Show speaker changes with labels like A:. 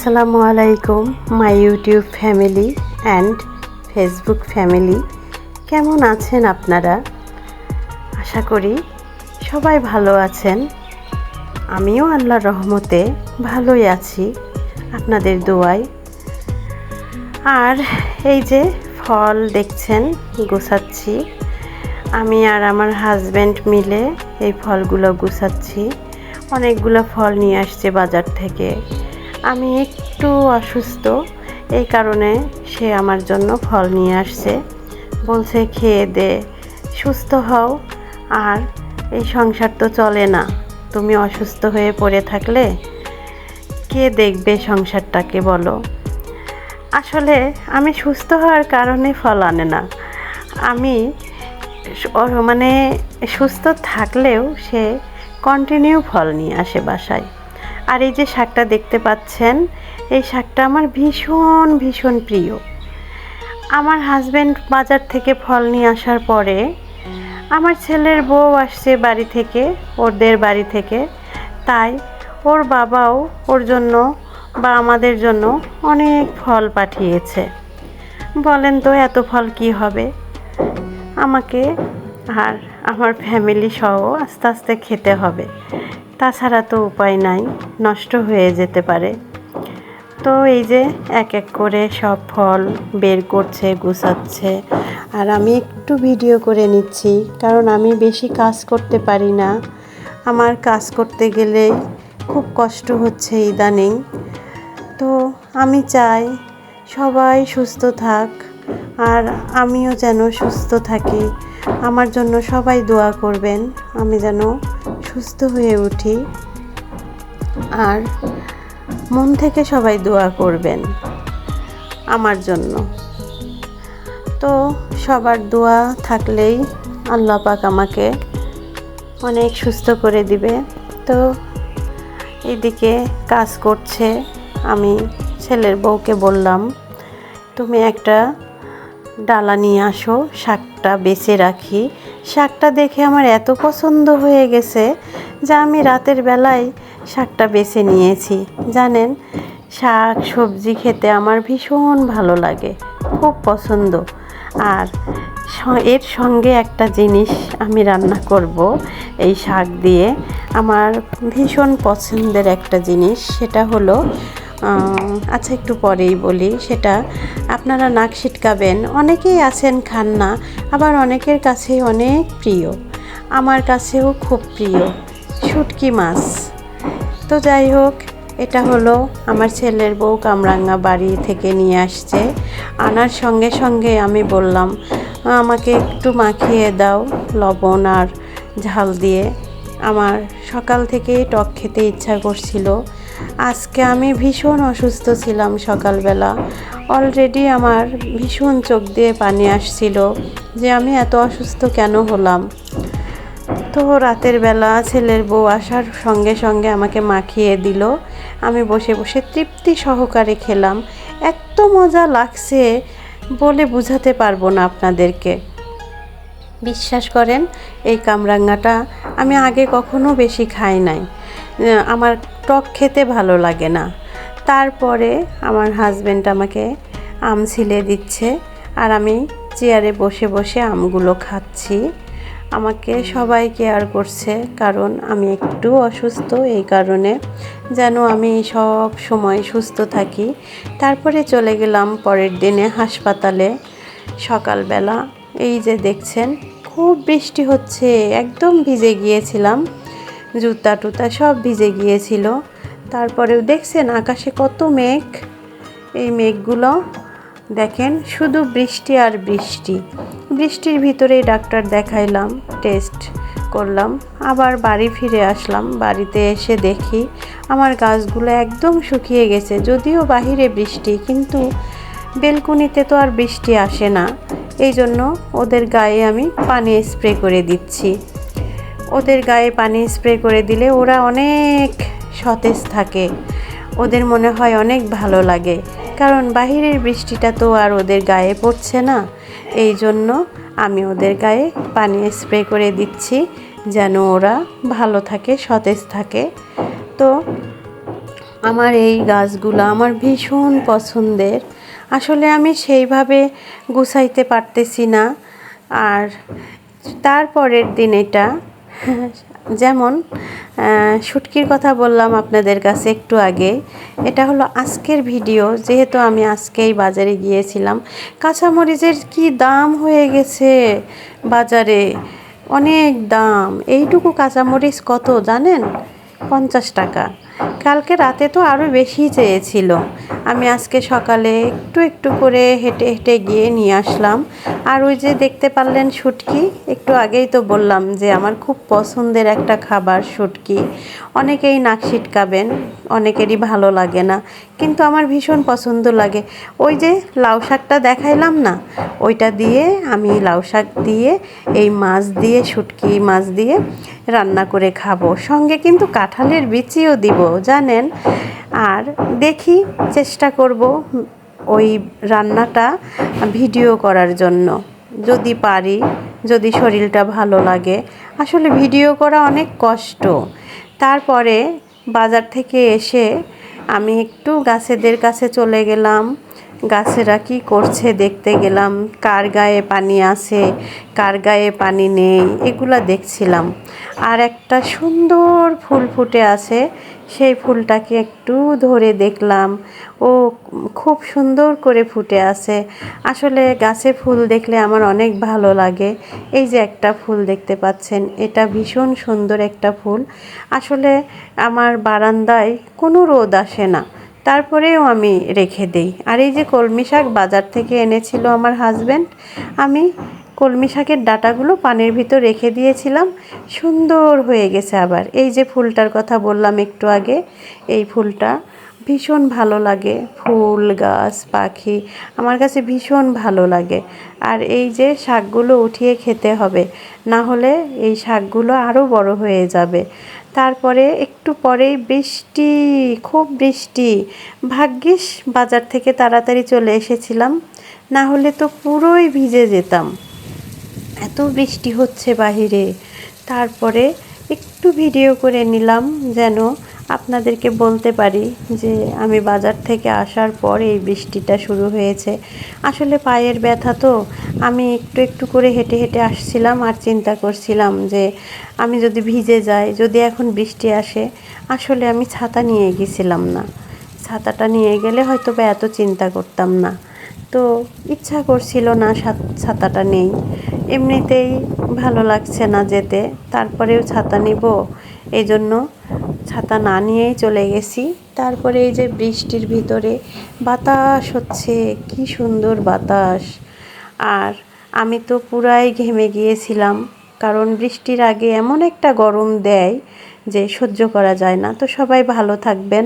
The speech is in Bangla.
A: আসসালামু আলাইকুম, my YouTube family and Facebook family. কেমন আছেন আপনারা? আশা করি সবাই ভালো আছেন। আমিও আল্লাহর রহমতে ভালোই আছি, আপনাদের দোয়ায়। আর এই যে ফল দেখছেন, গুছাচ্ছি। আমি আর আমার হাজব্যান্ড মিলে এই ফলগুলো গুছাচ্ছি। অনেকগুলো ফল নিয়ে আসছে বাজার থেকে। আমি একটু অসুস্থ। এই কারণে সে আমার জন্য ফল নিয়ে আসছে। বলছে, খেয়ে দে, সুস্থ হও। আর এই সংসার তো চলে না। তুমি অসুস্থ হয়ে পড়ে থাকলে কে দেখবে সংসারটাকে বলো? আসলে আমি সুস্থ হওয়ার কারণে ফল আনে না। আমি মানে সুস্থ থাকলেও সে কন্টিনিউ ফল নিয়ে আসে বাসায়। আর এই যে শাকটা দেখতে পাচ্ছেন, এই শাকটা আমার ভীষণ ভীষণ প্রিয়। আমার হাজব্যান্ড বাজার থেকে ফল নিয়ে আসার পরে আমার ছেলের বউ আসছে বাড়ি থেকে ওদের বাড়ি থেকে। তাই ওর বাবাও ওর জন্য বা আমাদের জন্য অনেক ফল পাঠিয়েছে। বলেন তো এত ফল কি হবে? আমাকে আর আমার ফ্যামিলি সহ আস্তে আস্তে খেতে হবে। তাছাড়া তো উপায় নাই, নষ্ট হয়ে যেতে পারে। তো এই যে এক এক করে সব ফল বের করছে, গুছাচ্ছে। আর আমি একটু ভিডিও করে নিচ্ছি, কারণ আমি বেশি কাজ করতে পারি না। আমার কাজ করতে গেলে খুব কষ্ট হচ্ছে ইদানিং। তো আমি চাই সবাই সুস্থ থাক, আর আমিও যেন সুস্থ থাকি। আমার জন্য সবাই দোয়া করবেন, আমি যেন সুস্থ হয়ে উঠি আর মন থেকে সবাই দোয়া করবেন আমার জন্য। তো সবার দোয়া থাকলেই আল্লাহ পাক আমাকে অনেক সুস্থ করে দিবে। তো এদিকে কাজ করছে, আমি ছেলের বউকে বললাম, তুমি একটা ডালা নিয়ে আসো, শাকটা বেছে রাখি। শাকটা দেখে আমার এত পছন্দ হয়ে গেছে যা আমি রাতের বেলায় শাকটা বেছে নিয়েছি। জানেন, শাক, সবজি খেতে আমার ভীষণ ভালো লাগে, খুব পছন্দ। আর এর সঙ্গে একটা জিনিস আমি রান্না করব, এই শাক দিয়ে। আমার ভীষণ পছন্দের একটা জিনিস, সেটা হলো আচ্ছা একটু পরেই বলি সেটা। আপনারা নাক ছিটকাবেন, অনেকেই আছেন খান না আবার অনেকের কাছে অনেক প্রিয়। আমার কাছেও খুব প্রিয়, শুটকি মাছ। তো যাই হোক, এটা হলো আমার ছেলের বউ কামরাঙ্গা বাড়ি থেকে নিয়ে আসছে। আনার সঙ্গে সঙ্গে আমি বললাম, আমাকে একটু মাখিয়ে দাও লবণ আর ঝাল দিয়ে। আমার সকাল থেকেই টক খেতে ইচ্ছা করছিল। আজকে আমি ভীষণ অসুস্থ ছিলাম সকালবেলা। অলরেডি আমার ভীষণ চোখ দিয়ে পানি আসছিল যে আমি এত অসুস্থ কেন হলাম। তো রাতের বেলা ছেলের বউ আসার সঙ্গে সঙ্গে আমাকে মাখিয়ে দিল। আমি বসে বসে তৃপ্তি সহকারে খেলাম। এত মজা লাগছে বলে বুঝাতে পারব না আপনাদেরকে। বিশ্বাস করেন, এই কামরাঙ্গাটা আমি আগে কখনো বেশি খাই নাই। আমার টক খেতে ভালো লাগে না। তারপরে আমার হাজব্যান্ড আমাকে আম ছিলে দিচ্ছে আর আমি চেয়ারে বসে বসে আমগুলো খাচ্ছি। আমাকে সবাই কেয়ার করছে কারণ আমি একটু অসুস্থ, এই কারণে যেন আমি সব সময় সুস্থ থাকি। তারপরে চলে গেলাম পরের দিনে হাসপাতালে। সকালবেলা এই যে দেখছেন, খুব বৃষ্টি হচ্ছে, একদম ভিজে গিয়েছিলাম। জুতা টুতা সব ভিজে গিয়েছিল। তারপরেও দেখছেন আকাশে কত মেঘ। এই মেঘগুলো, দেখেন, শুধু বৃষ্টি আর বৃষ্টি। বৃষ্টির ভিতরেই ডাক্তার দেখাইলাম, টেস্ট করলাম, আবার বাড়ি ফিরে আসলাম, বাড়িতে এসে দেখি আমার গাছগুলো একদম শুকিয়ে গেছে, যদিও বাহিরে বৃষ্টি, কিন্তু বেলকুনিতে তো আর বৃষ্টি আসে না। এই জন্য ওদের গায়ে আমি পানি স্প্রে করে দিচ্ছি। ওদের গায়ে পানি স্প্রে করে দিলে ওরা অনেক সতেজ থাকে। ওদের মনে হয় অনেক ভালো লাগে। কারণ বাহিরের বৃষ্টিটা তো আর ওদের গায়ে পড়ছে না। এই জন্য আমি ওদের গায়ে পানি স্প্রে করে দিচ্ছি যেন ওরা ভালো থাকে, সতেজ থাকে। তো আমার এই গাছগুলো আমার ভীষণ পছন্দের। আসলে আমি সেইভাবে গুছাইতে পারতেছি না। আর তারপরের দিন এটা যেমন শুটকির কথা বললাম আপনাদের কাছে একটু আগে। এটা হলো আজকের ভিডিও, যেহেতু আমি আজকেই বাজারে গিয়েছিলাম। কাঁচামরিচের কি দাম হয়ে গেছে বাজারে? অনেক দাম। এইটুকু কাঁচামরিচ কত জানেন? পঞ্চাশ টাকা। কালকে রাতে তো আরও বেশি চেয়েছিল। আমি আজকে সকালে একটু একটু করে হেঁটে হেঁটে গিয়ে নিয়ে আসলাম। আর ওই যে দেখতে পারলেন শুটকি, একটু আগেই তো বললাম যে আমার খুব পছন্দের একটা খাবার শুটকি। অনেকেই নাক ছিটকাবেন অনেকেরই ভালো লাগে না, কিন্তু আমার ভীষণ পছন্দ লাগে। ওই যে লাউ শাকটা দেখাইলাম না, ওইটা দিয়ে আমি লাউ শাক দিয়ে, এই মাছ দিয়ে, শুটকি মাছ দিয়ে রান্না করে খাব। সঙ্গে কিন্তু কাঁঠালের বিচিও দিব, জানেন? আর দেখি, চেষ্টা করব ওই রান্নাটা ভিডিও করার জন্য। যদি পারি, যদি শরীরটা ভালো লাগে। আসলে ভিডিও করা অনেক কষ্ট। তারপরে বাজার থেকে এসে আমি একটু গাছেদের কাছে চলে গেলাম। গাছেরা কি করছে দেখতে গেলাম। কার গায়ে পানি আছে, কার গায়ে পানি নেই, এগুলা দেখছিলাম। আর একটা সুন্দর ফুল ফুটে আছে। সেই ফুলটাকে একটু ধরে দেখলাম। ও খুব সুন্দর করে ফুটে আছে। আসলে গাছে ফুল দেখলে আমার অনেক ভালো লাগে। এই যে একটা ফুল দেখতে পাচ্ছেন, এটা ভীষণ সুন্দর একটা ফুল। আসলে আমার বারান্দায় কোনো রোদ আসে না। তারপরেও আমি রেখে দেই। আর এই যে কলমি শাক বাজার থেকে এনেছিল আমার হাজব্যান্ড আমি কলমি শাকের ডাটাগুলো পানির ভিতর রেখে দিয়েছিলাম। সুন্দর হয়ে গেছে আবার। এই যে ফুলটার কথা বললাম একটু আগে, এই ফুলটা ভীষণ ভালো লাগে। ফুল, গাছ, পাখি, আমার কাছে ভীষণ ভালো লাগে। আর এই যে শাকগুলো উঠিয়ে খেতে হবে, না হলে এই শাকগুলো আরও বড় হয়ে যাবে। তারপরে একটু পরেই বৃষ্টি, খুব বৃষ্টি। ভাগ্যিস বাজার থেকে তাড়াতাড়ি চলে এসেছিলাম, না হলে তো পুরোই ভিজে যেতাম। এত বৃষ্টি হচ্ছে বাহিরে। তারপরে একটু ভিডিও করে নিলাম যেন আপনাদেরকে বলতে পারি যে আমি বাজার থেকে আসার পর এই বৃষ্টিটা শুরু হয়েছে। আসলে পায়ের ব্যথা তো, আমি একটু একটু করে হেঁটে হেঁটে আসছিলাম আর চিন্তা করছিলাম যে আমি যদি ভিজে যাই, যদি এখন বৃষ্টি আসে, আসলে আমি ছাতা নিয়ে গেছিলাম না। ছাতাটা নিয়ে গেলে হয়তো বা এত চিন্তা করতাম না। তো ইচ্ছা করছিল না ছাতাটা নেই। এমনিতেই ভালো লাগছে না যেতে, তারপরেও ছাতা নিব। এই জন্য ছাতা না নিয়েই চলে গেছি। তারপরে এই যে বৃষ্টির ভিতরে বাতাস হচ্ছে, কি সুন্দর বাতাস। আর আমি তো পুরাই ঘেমে গিয়েছিলাম, কারণ বৃষ্টির আগে এমন একটা গরম দেয় যে সহ্য করা যায় না। তো সবাই ভালো থাকবেন।